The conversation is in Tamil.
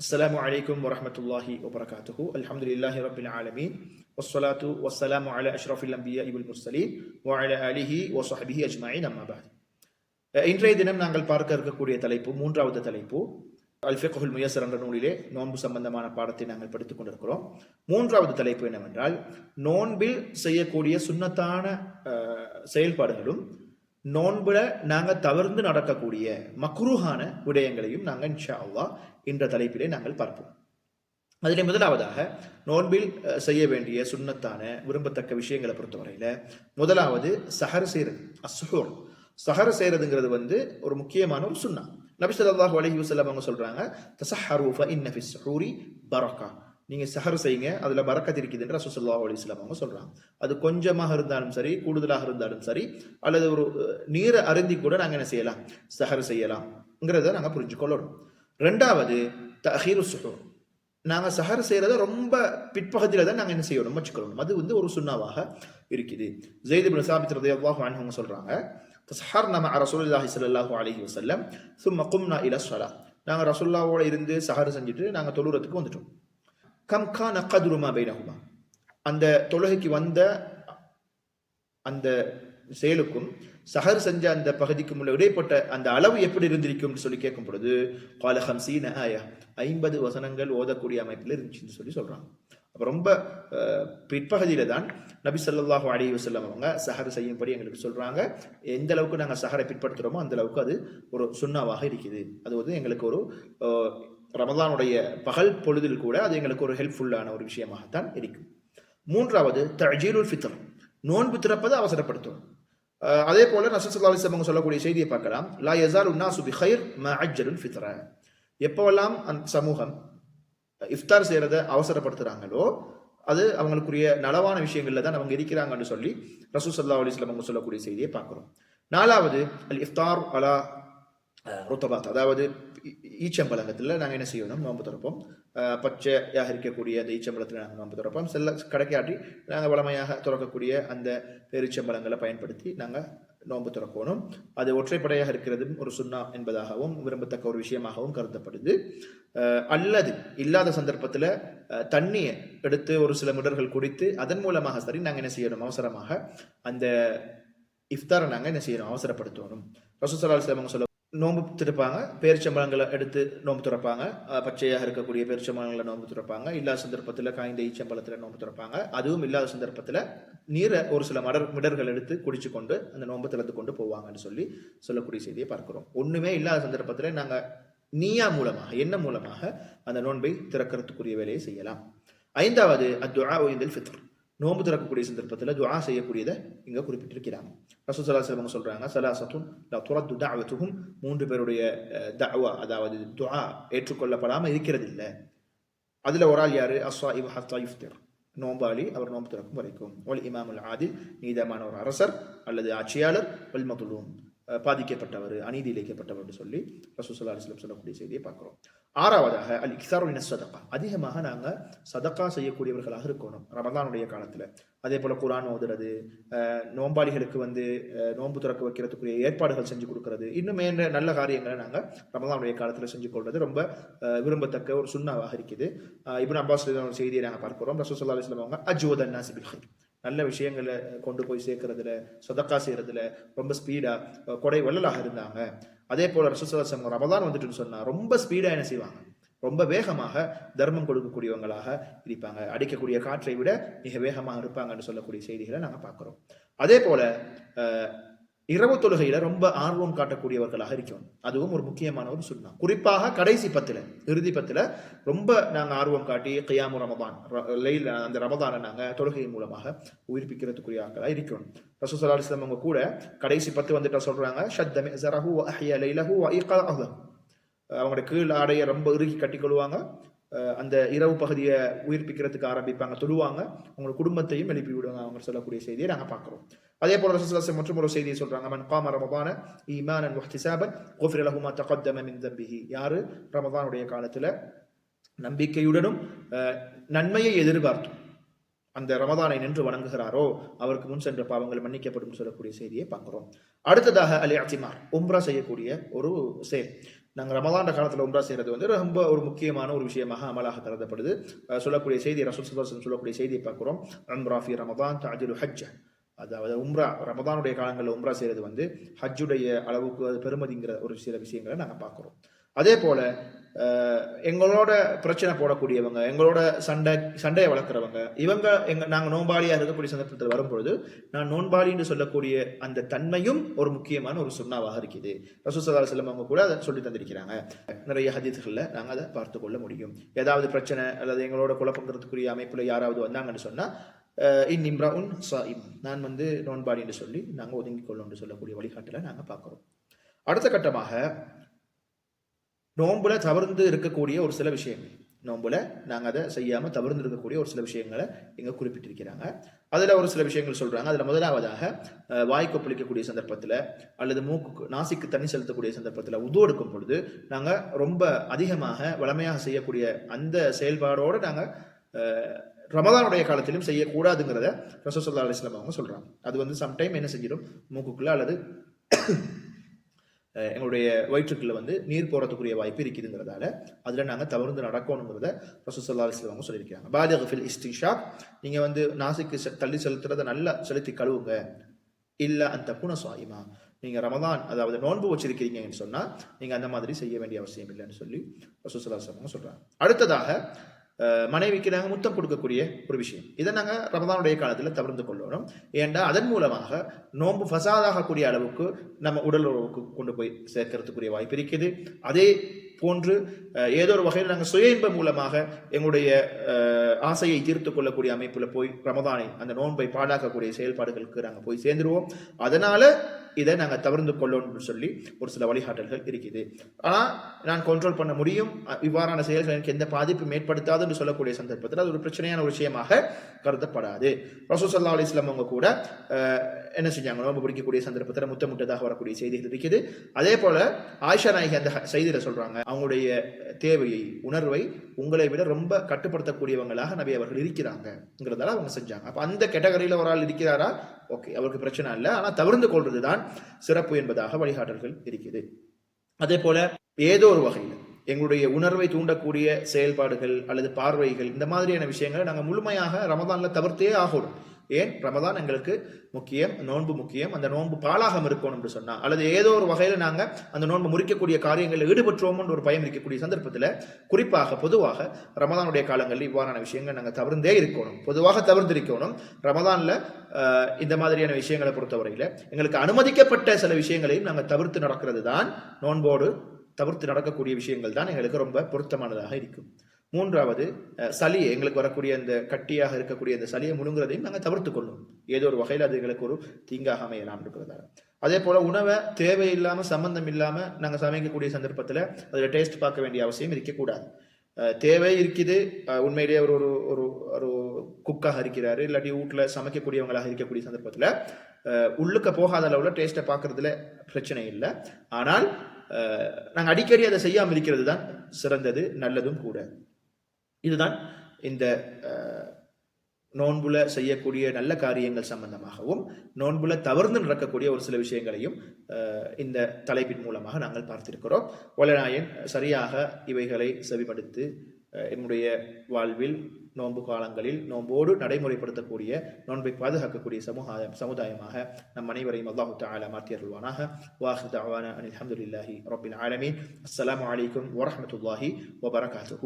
السلام عليكم ورحمة الله وبركاته الحمد لله رب العالمين والصلاة والسلام على أشرف الأنبياء والمرسلين وعلى آله وصحبه أجمعين أما بعد இன்றைய தினம் நாங்கள் பார்க்க இருக்கக்கூடிய தலைப்பு மூன்றாவது தலைப்பு அல்ஃபிகுல் முயசர் என்ற நூலிலே நோன்பு சம்பந்தமான பாடத்தை நாங்கள் படித்துக் கொண்டிருக்கிறோம் மூன்றாவது தலைப்பு என்னவென்றால் நோன்பில் செய்யக்கூடிய சுன்னத்தான அஹ், செயல்பாடுகளும் நோன்புல நாங்கள் தவிர்ந்து நடக்கக்கூடிய மக்ரூஹான விடயங்களையும் நாங்கள் இன்ஷா அல்லா என்ற தலைப்பிலே நாங்கள் பார்ப்போம். அதில் முதலாவதாக நோன்பில் செய்ய வேண்டிய சுண்ணத்தான விரும்பத்தக்க விஷயங்களை பொறுத்தவரையில் முதலாவது சஹர் செய்கிறது அஸ்ஹூர். சஹர் செய்கிறதுங்கிறது வந்து ஒரு முக்கியமான ஒரு சுண்ணா. நபி சொல்லாஹு அலஹி வஸல்லம் அவங்க சொல்கிறாங்க தஸஹரு ஃப இன்ன ஃபிஸ் ஸஹூரி பரக்கா. நீங்கள் சஹர் செய்யுங்க அதில் பறக்கத் இருக்குதுன்ற ரசூசல்லா அலிஸ்லாம் அவங்க சொல்கிறாங்க அது கொஞ்சமாக இருந்தாலும் சரி கூடுதலாக இருந்தாலும் சரி அல்லது ஒரு நீரை அருந்தி கூட நாங்கள் என்ன செய்யலாம்? சஹர் செய்யலாம்ங்கிறத நாங்கள் புரிஞ்சு கொள்ளணும் ரெண்டாவது தஹீரு சுஹூர். நாங்கள் சஹர் செய்கிறத ரொம்ப பிற்பகுதியில் தான் நாங்கள் என்ன செய்யணும்? வச்சுக்கணும். அது வந்து ஒரு சுண்ணாவாக இருக்குது. ஜெயிது பின் சாபித் ரதையவாக அவங்க சொல்கிறாங்க சஹர் நம்ம ரசூல்லாஹி சல்லாஹூ அலஹி வசல்லம் சும்மா கும்னா இல சொலா நாங்கள் ரசுல்லாவோட இருந்து சஹர் செஞ்சுட்டு நாங்கள் தொழுறதுக்கு வந்துட்டோம். கம் கான கதுருமா பைனகுமா அந்த தொழுகைக்கு வந்த அந்த செயலுக்கும் சஹர் செஞ்ச அந்த பகுதிக்கும் உள்ள இடைப்பட்ட அந்த அளவு எப்படி இருந்திருக்கும்னு சொல்லி கேட்கும் பொழுது கால ஹம்சீன ஆயா ஐம்பது வசனங்கள் ஓதக்கூடிய அமைப்பில் இருந்துச்சுன்னு சொல்லி சொல்றாங்க. அப்ப ரொம்ப பிற்பகுதியில தான் நபி ஸல்லல்லாஹு அலி வசல்லம் அவங்க சஹர் செய்யும்படி எங்களுக்கு சொல்றாங்க. எந்த அளவுக்கு நாங்கள் சஹரை பிற்படுத்துறோமோ அந்த அளவுக்கு அது ஒரு சுண்ணாவாக இருக்குது. அது வந்து எங்களுக்கு ஒரு ரமதானுடைய பகல் பொழுதில் கூட அது எங்களுக்கு ஒரு ஹெல்ப்ஃபுல்லான ஒரு விஷயமாகத்தான் இருக்கும். மூன்றாவது தஜீருல் ஃபித்ர் நோன்பு திறப்பது அவசரப்படுத்தும். அதே போல நசல் அவங்க சொல்லக்கூடிய செய்தியை பார்க்கலாம். லா யசார் உன்னா சுபி ஹைர் ம அஜ்ஜலுல் ஃபித்ர. எப்போவெல்லாம் அந்த சமூகம் இஃப்தார் செய்யறத அவசரப்படுத்துகிறாங்களோ அது அவங்களுக்குரிய நலவான விஷயங்கள்ல தான் அவங்க இருக்கிறாங்கன்னு சொல்லி ரசூ சல்லா அலிஸ்லாம் அவங்க சொல்லக்கூடிய செய்தியை பார்க்குறோம். நாலாவது அல் இஃப்தார் அலா ருத்தபாத். அதாவது ஈச்சம்பழங்கத்தில் நாங்கள் என்ன செய்யணும் நோன்பு திறப்போம். பச்சையாக இருக்கக்கூடிய அந்த ஈச்சம்பழத்தில் நாங்கள் நோன்பு திறப்போம். செல்ல கடைக்காட்டி நாங்கள் வளமையாக திறக்கக்கூடிய அந்த பெருச்சம்பழங்களை பயன்படுத்தி நாங்கள் நோன்பு திறக்கணும். அது ஒற்றைப்படையாக இருக்கிறதும் ஒரு சுண்ணா என்பதாகவும் விரும்பத்தக்க ஒரு விஷயமாகவும் கருதப்படுது. அல்லது இல்லாத சந்தர்ப்பத்தில் தண்ணியை எடுத்து ஒரு சில மிடர்கள் குடித்து அதன் மூலமாக சரி நாங்கள் என்ன செய்யணும்? அவசரமாக அந்த இஃப்தாரை நாங்கள் என்ன செய்யணும்? அவசரப்படுத்தணும். ரசூசலால் சிலவங்க சொல்ல நோன்பு திறப்பாங்க. பேரிச்சம்பழங்களை எடுத்து நோன்பு திறப்பாங்க. பச்சையாக இருக்கக்கூடிய பேரிச்சம்பழங்களை நோன்பு திறப்பாங்க. இல்லாத சந்தர்ப்பத்தில் காய்ந்த ஈச்சம்பழத்தில் நோன்பு திறப்பாங்க. அதுவும் இல்லாத சந்தர்ப்பத்தில் நீரை ஒரு சில மடர் மிடர்கள் எடுத்து குடிச்சு கொண்டு அந்த நோன்பு திறந்து கொண்டு போவாங்கன்னு சொல்லி சொல்லக்கூடிய செய்தியை பார்க்குறோம். ஒன்றுமே இல்லாத சந்தர்ப்பத்தில் நாங்கள் நீயா மூலமாக என்ன மூலமாக அந்த நோன்பை திறக்கிறதுக்குரிய வேலையை செய்யலாம். ஐந்தாவது அத்துஆ ஓய்ந்தல் ஃபித்ர். நோன்பு திறக்கக்கூடிய சந்தர்ப்பத்தில் துஆ செய்யக்கூடியதை இங்கே குறிப்பிட்டிருக்கிறாங்க. ரசூல் ஸல்லல்லாஹு சொல்கிறாங்க சலா சத்தும் சலாசத்துன் லா துரத்து மூன்று பேருடைய அஹ், அதாவது துஆ ஏற்றுக்கொள்ளப்படாமல் இருக்கிறது இல்லை அதில் ஒரு ஆள் யார்? அஸ்வா இவ் ஹஸ்தா யுஃப்திர். நோம்பாளி அவர் நோன்பு திறக்கும் வரைக்கும். ஒல் இமாமுல் ஆதில் நீதமான ஒரு அரசர் அல்லது ஆட்சியாளர். ஒல் மதுலூம் பாதிக்கப்பட்டவர் அநீதி இழைக்கப்பட்டவர் என்று சொல்லி ரசூசல்லா அலிஸ்லம் சொல்லக்கூடிய செய்தியை பார்க்குறோம். ஆறாவதாக அல் இக்தாருவின் சதக்கா. அதிகமாக நாங்கள் சதக்கா செய்யக்கூடியவர்களாக இருக்கணும் ரமதானுடைய காலத்தில். அதே போல் குரான் ஓதுறது நோம்பாளிகளுக்கு வந்து நோன்பு திறக்க வைக்கிறதுக்குரிய ஏற்பாடுகள் செஞ்சு கொடுக்கறது. இன்னும் நல்ல காரியங்களை நாங்கள் ரமதானுடைய காலத்தில் செஞ்சு கொள்வது ரொம்ப விரும்பத்தக்க ஒரு சுண்ணாவாக இருக்குது. அஹ், இப்னு அப்பாஸ் ஒரு செய்தியை நாங்கள் பார்க்குறோம் ரசூசல்லா அலிஸ்லாம் அவங்க அஜ்வதன் நாசிபில் ஹைர். நல்ல விஷயங்களை கொண்டு போய் சேர்க்கறதுல சொதக்கா செய்கிறதுல ரொம்ப ஸ்பீடாக கொடை வள்ளலாக இருந்தாங்க. அதே போல ரசூசல்லாசம் ரமதான் வந்துட்டுன்னு சொன்னா ரொம்ப ஸ்பீடா என்ன செய்வாங்க? ரொம்ப வேகமாக தர்மம் கொடுக்கக்கூடியவங்களாக இருப்பாங்க. அடிக்கக்கூடிய காற்றை விட மிக வேகமாக இருப்பாங்கன்னு சொல்லக்கூடிய செய்திகளை நாங்கள் பார்க்குறோம். அதே போல இரவு தொழுகையில ரொம்ப ஆர்வம் காட்டக்கூடியவர்களாக இருக்கணும். அதுவும் ஒரு முக்கியமான ஒரு சுண்ணா குறிப்பாக கடைசி பத்துல இறுதி பத்துல ரொம்ப நாங்கள் ஆர்வம் காட்டி கையாமு ரமதான் ர- லைல் அந்த ரமதானை நாங்கள் தொழுகையின் மூலமாக உயிர்ப்பிக்கிறதுக்குரிய ஆட்களாக இருக்கணும். ரசூசல்லா அலிஸ்லாம் அவங்க கூட கடைசி பத்து வந்துட்டா சொல்றாங்க ஷத்தமி ஜரஹு வ லைலஹு அவங்களோட கீழ் ஆடையை ரொம்ப இறுகி கட்டிக்கொள்வாங்க அந்த இரவு பகுதியை உயிர்ப்பிக்கிறதுக்கு ஆரம்பிப்பாங்க தொழுவாங்க. அவங்களோட குடும்பத்தையும் எழுப்பி விடுவாங்க அவங்க சொல்லக்கூடிய செய்தியை நாங்கள் பார்க்குறோம். அதே போல ரசூலுல்லாஹி மற்றும் ஒரு செய்தியை சொல்றாங்க. மன் காம ரமதான ஈமானன் வஹ்திசாபன் குஃபிர லஹு மா தகத்தம மின் தம்பிஹி. யாரு? ரமதானுடைய காலத்துல நம்பிக்கையுடனும் நன்மையை எதிர்பார்த்தும் அந்த ரமதானை நின்று வணங்குகிறாரோ அவருக்கு முன் சென்ற பாவங்கள் மன்னிக்கப்படும் சொல்லக்கூடிய செய்தியை பார்க்குறோம். அடுத்ததாக அலி அத்திமார் உம்ரா செய்யக்கூடிய ஒரு செயல். நாங்கள் ரமதான காலத்தில் உம்ரா செய்கிறது வந்து ரொம்ப ஒரு முக்கியமான ஒரு விஷயமாக அமலாக கருதப்படுது. சொல்லக்கூடிய செய்தி ரசூல் சுல்லாசன் சொல்லக்கூடிய செய்தியை பார்க்குறோம். ரம்ராஃபி ரமதான் தாஜுல் ஹஜ் அதாவது உம்ரா ரமதானுடைய காலங்களில் உம்ரா செய்கிறது வந்து ஹஜ்ஜுடைய அளவுக்கு அது பெருமதிங்கிற ஒரு சில விஷயங்களை நாங்கள் பார்க்குறோம். அதே போல் எங்களோட பிரச்சனை போடக்கூடியவங்க எங்களோட சண்டை சண்டையை வளர்க்குறவங்க இவங்க எங்க நாங்கள் நோன்பாளியாக இருக்கக்கூடிய சந்தர்ப்பத்தில் வரும்பொழுது நான் நோன்பாளின்னு சொல்லக்கூடிய அந்த தன்மையும் ஒரு முக்கியமான ஒரு சுண்ணாவாக இருக்குது. ரசூசதா செல்லம் அவங்க கூட அதை சொல்லி தந்திருக்கிறாங்க. நிறைய ஹதீத்துகளில் நாங்கள் அதை பார்த்து கொள்ள முடியும். ஏதாவது பிரச்சனை அல்லது எங்களோட குழப்பங்கிறதுக்குரிய அமைப்பில் யாராவது வந்தாங்கன்னு சொன்னால் இன் இம்ரா உன் சாயிம். நான் வந்து நோன்பாளின்னு சொல்லி நாங்கள் ஒதுங்கிக் கொள்ளணும்னு சொல்லக்கூடிய வழிகாட்டில் நாங்கள் பார்க்குறோம். அடுத்த கட்டமாக நோன்புல தவிர்ந்து இருக்கக்கூடிய ஒரு சில விஷயங்கள். நோன்புல நாங்கள் அதை செய்யாமல் தவிர்ந்து இருக்கக்கூடிய ஒரு சில விஷயங்களை இங்கே குறிப்பிட்டிருக்கிறாங்க. அதில் ஒரு சில விஷயங்கள் சொல்கிறாங்க அதில் முதலாவதாக அஹ், வாய் கொப்பளிக்கக்கூடிய சந்தர்ப்பத்தில் அல்லது மூக்கு நாசிக்கு தண்ணி செலுத்தக்கூடிய சந்தர்ப்பத்தில் உது எடுக்கும் பொழுது நாங்கள் ரொம்ப அதிகமாக வளமையாக செய்யக்கூடிய அந்த செயல்பாடோடு நாங்கள் ரமதானுடைய காலத்திலும் செய்யக்கூடாதுங்கிறத ரசூசல்லா அலிஸ்லாம் அவங்க சொல்கிறாங்க அது வந்து சம்டைம் என்ன செஞ்சிடும்? மூக்குக்குள்ள அல்லது எங்களுடைய வயிற்றுக்குள்ள வந்து நீர் போகிறதுக்குரிய வாய்ப்பு இருக்குதுங்கிறதால அதில் நாங்கள் தவிர்த்து நடக்கணுங்கிறத ரசூசல்லா அலிஸ்லாம் அவங்க சொல்லியிருக்காங்க. பாலிக ஃபில் நீங்கள் வந்து நாசிக்கு செ- தள்ளி செலுத்துறதை நல்லா செலுத்தி கழுவுங்க. இல்லை அந்த குண சுவாயிமா நீங்கள் ரமதான் அதாவது நோன்பு வச்சிருக்கிறீங்கன்னு சொன்னால் நீங்கள் அந்த மாதிரி செய்ய வேண்டிய அவசியம் இல்லைன்னு சொல்லி ரசூசல்லா அலிஸ்லாம் அவங்க சொல்கிறாங்க அடுத்ததாக மனைவிக்கு நாங்கள் முத்தம் கொடுக்கக்கூடிய ஒரு விஷயம். இதை நாங்கள் ரமதானுடைய காலத்தில் தவிர்த்து கொள்ளணும். ஏண்டா அதன் மூலமாக நோன்பு ஃபசாதாகக்கூடிய அளவுக்கு நம்ம உடல் உறவுக்கு கொண்டு போய் சேர்க்கறதுக்குரிய வாய்ப்பு இருக்குது. அதே போன்று ஏதோ ஒரு வகையில் நாங்கள் சுய இன்பம் மூலமாக எங்களுடைய ஆசையை தீர்த்து கொள்ளக்கூடிய அமைப்பில் போய் ரமதானை அந்த நோன்பை பாழாக்கக்கூடிய செயல்பாடுகளுக்கு நாங்கள் போய் சேர்ந்துருவோம். அதனால இதை நாங்கள் தவிர்த்து கொள்ளணும்னு சொல்லி ஒரு சில வழிகாட்டல்கள் இருக்குது. ஆனால் நான் கண்ட்ரோல் பண்ண முடியும். இவ்வாறான செயல்கள் எனக்கு எந்த பாதிப்பும் ஏற்படுத்தாதுன்னு சொல்லக்கூடிய சந்தர்ப்பத்தில் அது ஒரு பிரச்சனையான ஒரு விஷயமாக கருதப்படாது. ரசூசல்லா அலிஸ்லாம் அவங்க கூட என்ன செஞ்சாங்க? நோன்பு பிடிக்கக்கூடிய சந்தர்ப்பத்தில் முத்தமுட்டதாக வரக்கூடிய செய்திகள் இருக்குது. அதே போல ஆயிஷா நாயகி அந்த செய்தியில் சொல்கிறாங்க அவங்களுடைய தேவையை உணர்வை உங்களை விட ரொம்ப கட்டுப்படுத்தக்கூடியவங்களாக நபி அவர்கள் இருக்கிறாங்கிறதால அவங்க செஞ்சாங்க. அப்போ அந்த கேட்டகரியில் ஒரு ஆள் இருக்கிறாரா? ஓகே அவருக்கு பிரச்சனை இல்லை. ஆனால் தவிர்த்து கொள்வது தான் சிறப்பு என்பதாக வழிகாட்டல்கள் இருக்குது. அதே போல ஏதோ ஒரு வகையில் எங்களுடைய உணர்வை தூண்டக்கூடிய செயல்பாடுகள் அல்லது பார்வைகள் இந்த மாதிரியான விஷயங்களை நாங்கள் முழுமையாக ரமதானில் தவிர்த்தே ஆகணும். ஏன்? ரமதான் எங்களுக்கு முக்கியம் நோன்பு முக்கியம். அந்த நோன்பு பாலாகம் இருக்கணும் என்று சொன்னால் அல்லது ஏதோ ஒரு வகையில் நாங்கள் அந்த நோன்பு முறிக்கக்கூடிய காரியங்களில் ஈடுபட்டுருவோம்னு ஒரு பயம் இருக்கக்கூடிய சந்தர்ப்பத்தில் குறிப்பாக பொதுவாக ரமதானுடைய காலங்களில் இவ்வாறான விஷயங்கள் நாங்கள் தவிர்ந்தே இருக்கணும். பொதுவாக தவிர்த்திருக்கணும். ரமதானில் இந்த மாதிரியான விஷயங்களை பொறுத்தவரையில் எங்களுக்கு அனுமதிக்கப்பட்ட சில விஷயங்களையும் நாங்கள் தவிர்த்து நடக்கிறது தான் நோன்போடு தவிர்த்து நடக்கக்கூடிய விஷயங்கள் தான் எங்களுக்கு ரொம்ப பொருத்தமானதாக இருக்கும். மூன்றாவது சளி எங்களுக்கு வரக்கூடிய அந்த கட்டியாக இருக்கக்கூடிய அந்த சளியை முழுங்குறதையும் நாங்கள் தவிர்த்து கொள்ளும். ஏதோ ஒரு வகையில் அது எங்களுக்கு ஒரு தீங்காக அமையலாம் இருக்கிறதால. அதே போல் உணவை தேவையில்லாமல் சம்பந்தம் இல்லாமல் நாங்கள் சமைக்கக்கூடிய சந்தர்ப்பத்தில் அதில் டேஸ்ட் பார்க்க வேண்டிய அவசியம் இருக்கக்கூடாது. தேவை இருக்குது. உண்மையிலேயே ஒரு ஒரு ஒரு ஒரு குக்காக இருக்கிறாரு. இல்லாட்டி வீட்டில் சமைக்கக்கூடியவங்களாக இருக்கக்கூடிய சந்தர்ப்பத்தில் உள்ளுக்க போகாத அளவில் டேஸ்ட்டை பார்க்கறதுல பிரச்சனை இல்லை. ஆனால் நாங்கள் அடிக்கடி அதை செய்யாமல் இருக்கிறது தான் சிறந்தது நல்லதும் கூட. இதுதான் இந்த நோன்புல செய்யக்கூடிய நல்ல காரியங்கள் சம்பந்தமாகவும் நோன்புல தவறுந்து நடக்கக்கூடிய ஒரு சில விஷயங்களையும் இந்த தலைப்பின் மூலமாக நாங்கள் பார்த்திருக்கிறோம். ஒலநாயன் சரியாக இவைகளை செவிமடுத்து என்னுடைய வாழ்வில் நோன்பு காலங்களில் நோன்போடு நடைமுறைப்படுத்தக்கூடிய நோன்பை பாதுகாக்கக்கூடிய சமூக சமுதாயமாக நம் அனைவரையும் அல்லாஹு தாலா மாற்றி அருள்வானாக. வாஹு தாவான அனில் அஹமதுல்லாஹி ரபில் ஆலமீன். அஸ்லாம் வலைக்கம் வரமத்துல்லாஹி வபரகாத்து